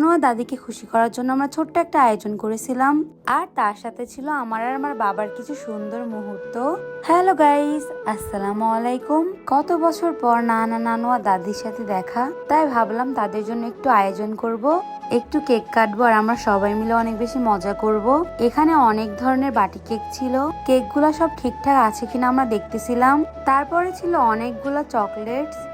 দাদিকে খুশি করার জন্য আমরা ছোট্ট একটা আয়োজন করেছিলাম। আর তার সাথে ছিল আমার আর আমার বাবার কিছু সুন্দর মুহূর্ত। হ্যালো গাইস, আসসালামু আলাইকুম। কত বছর পর নানা নানু আর দাদির সাথে দেখা, তাই ভাবলাম তাদের জন্য একটু আয়োজন করব। একটু কেক কাটবো আর আমরা সবাই মিলে অনেক বেশি মজা করব। এখানে অনেক ধরনের বাটি কেক ছিল। কেকগুলো সব ঠিকঠাক আছে কিনা আমরা দেখতেছিলাম। তারপরে ছিল অনেকগুলো চকলেটস।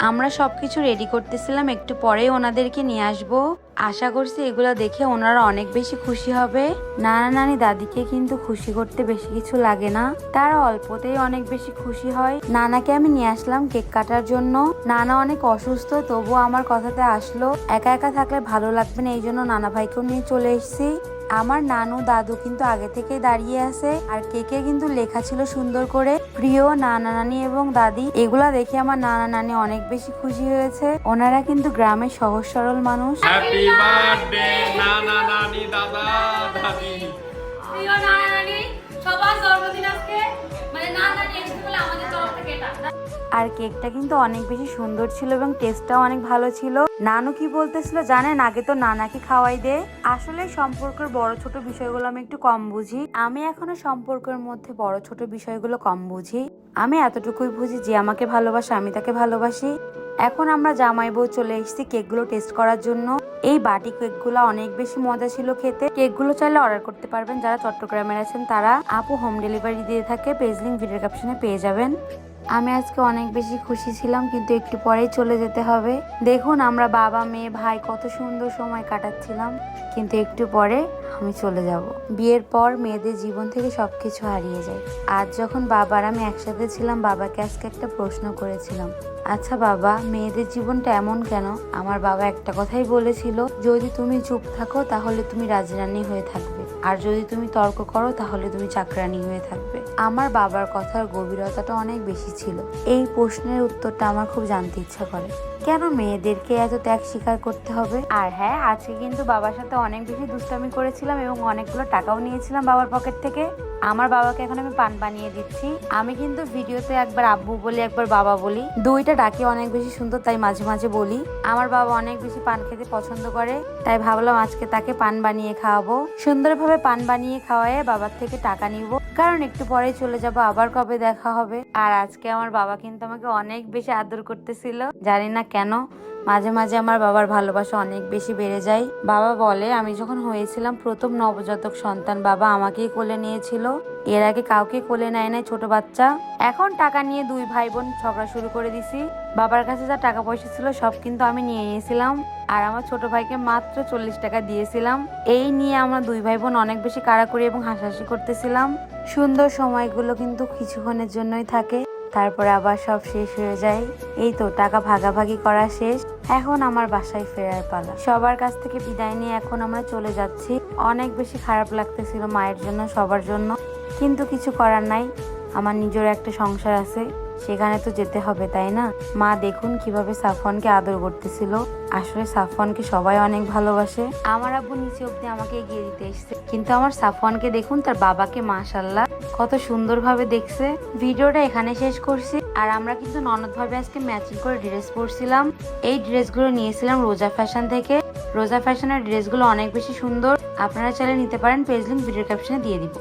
আমরা সব কিছু রেডি করতেছিলাম, একটু পরেই ওনাদেরকে নিয়ে আসব। আশা করছি এগুলো দেখে ওনারা অনেক বেশি খুশি হবে। নানা নানি দাদিকে কিন্তু খুশি করতে বেশি কিছু লাগে না। তারা অল্পতেই অনেক বেশি খুশি হয়। নানাকে আমি নিয়ে আসলাম কেক কাটার জন্য। নানা অনেক অসুস্থ, তবুও আমার কথাতে আসলো। একা একা থাকলে ভালো লাগবে না, এই জন্য নানা ভাইকেও নিয়ে চলে এসেছি। আমার নানু দাদু কিন্তু আগে থেকে দাঁড়িয়ে আছে আর কেকে কিন্তু লেখা ছিল সুন্দর করে। প্রিয় নানা নানি এবং দাদি এগুলা দেখে আমার নানা নানি অনেক বেশি খুশি হয়েছে। ওনারা কিন্তু গ্রামের সহজ সরল মানুষ। হ্যাপি বার্থডে নানা নানি দাদা দাদি। প্রিয় নানা নানি সবার জন্মদিন আজকে। আর কেকটা কিন্তু অনেক বেশি সুন্দর ছিল এবং টেস্টটাও অনেক ভালো ছিল। নানু কি বলতেছিল জানেন? আগে তো নানাকে খাওয়াই দে। আসলে সম্পর্কের বড় ছোট বিষয়গুলো আমি একটু কম বুঝি। আমি এখনও সম্পর্কের মধ্যে বড় ছোট বিষয়গুলো কম বুঝি। আমি এতটুকুই বুঝি যে আমাকে ভালোবাসে, আমি তাকে ভালোবাসি। এখন আমরা জামাই বউ চলে এসেছি কেকগুলো টেস্ট করার জন্য। এই বাটি কেকগুলো অনেক বেশি মজা ছিল খেতে। কেকগুলো চাইলে অর্ডার করতে পারবেন। যারা চট্টগ্রামের আছেন তারা, আপু হোম ডেলিভারি দিয়ে থাকে। পেজ লিঙ্ক ভিডিও ক্যাপশনে পেয়ে যাবেন। আমি আজকে অনেক বেশি খুশি ছিলাম, কিন্তু একটু পরেই চলে যেতে হবে। দেখুন, আমরা বাবা, মেয়ে, ভাই কত সুন্দর সময় কাটাচ্ছিলাম, কিন্তু একটু পরে আমি চলে যাব। বিয়ের পর মেয়েদের জীবন থেকে সব কিছু হারিয়ে যায়। আজ যখন বাবার আমি একসাথে ছিলাম, বাবাকে আজকে একটা প্রশ্ন করেছিলাম। আচ্ছা বাবা, মেয়েদের জীবনটা এমন কেন? আমার বাবা একটা কথাই বলেছিল, যদি তুমি চুপ থাকো, তাহলে তুমি রাজরানি হয়ে থাকবে। আর যদি তুমি তর্ক করো, তাহলে তুমি চাকরানি হয়ে থাকবে। আমার বাবার কথার গভীরতাটা অনেক বেশি ছিল। এই প্রশ্নের উত্তরটা আমার খুব জানতে ইচ্ছা করে। কেন মেয়েদেরকে এত ত্যাগ স্বীকার করতে হবে? আর হ্যাঁ আজকে কিন্তু বাবার সাথে অনেক বেশি দুষ্টামি করেছিলাম এবং অনেকগুলো টাকাও নিয়েছিলাম বাবার পকেট থেকে। আমার বাবাকে এখন আমি পান বানিয়ে দিচ্ছি। আমি কিন্তু ভিডিওতে একবার আব্বু বলি, একবার বাবা বলি। দুইটা ডাকি অনেক বেশি সুন্দর, তাই মাঝে মাঝে বলি। আমার বাবা অনেক বেশি পান খেতে পছন্দ করে, তাই ভাবলাম আজকে তাকে পান বানিয়ে খাওয়াবো। সুন্দরভাবে পান বানিয়ে খাওয়ায় বাবার থেকে টাকা নিব। কারণ একটু পরেই চলে যাব, আবার কবে দেখা হবে? আর আজকে আমার বাবা কিন্তু আমাকে অনেক বেশি আদর করতেছিল। জানি না কেন, মাঝে মাঝে আমার বাবার ভালোবাসা অনেক বেশি বেড়ে যায়। বাবা বলে, আমি যখন হয়েছিলাম প্রথম নবজাতক সন্তান, বাবা আমাকেই কোলে নিয়েছিল। এর আগে কাউকে কোলে নেয় নাই, ছোট বাচ্চা। এখন টাকা নিয়ে দুই ভাই বোন ঝগড়া শুরু করে দিছি। বাবার কাছে যা টাকা পয়সা ছিল, সব কিন্তু আমি নিয়ে নিয়েছিলাম। আর আমার ছোট ভাইকে মাত্র চল্লিশ টাকা দিয়েছিলাম। এই নিয়ে আমরা দুই ভাই বোন অনেক বেশি কাড়াকড়ি এবং হাসাহাসি করতেছিলাম। সুন্দর সময়গুলো কিন্তু কিছুক্ষণের জন্যই থাকে। তারপরে আবার সব শেষ হয়ে যায়। এই তো, টাকা ভাগাভাগি করা শেষ। এখন আমার বাসায় ফেরার পালা। সবার কাছ থেকে বিদায় নিয়ে এখন আমরা চলে যাচ্ছি। অনেক বেশি খারাপ লাগতেছিল মায়ের জন্য, সবার জন্য। কিন্তু কিছু করার নাই। আমার নিজের একটা সংসার আছে। সেখানে তো যেতে হবে, তাই না? মা, দেখুন কীভাবে সাফওয়ানকে আদর করতেছিল। আসলে সাফওয়ানকে সবাই অনেক ভালোবাসে। আমার আব্বু নিচে অব্দি আমাকে এগিয়ে দিতে এসছে। কিন্তু আমার সাফওয়ানকে দেখুন, তার বাবাকে মাশাল্লাহ কত সুন্দরভাবে দেখছে। ভিডিওটা এখানে শেষ করছি। আর আমরা কিন্তু ননদ ভাবে আজকে ম্যাচিং করে ড্রেস পরছিলাম। এই ড্রেসগুলো নিয়েছিলাম রোজা ফ্যাশন থেকে। রোজা ফ্যাশনের ড্রেসগুলো অনেক বেশি সুন্দর। আপনারা চাইলে নিতে পারেন পেজ লিঙ্ক ভিডিও ক্যাপশনে দিয়ে দিব।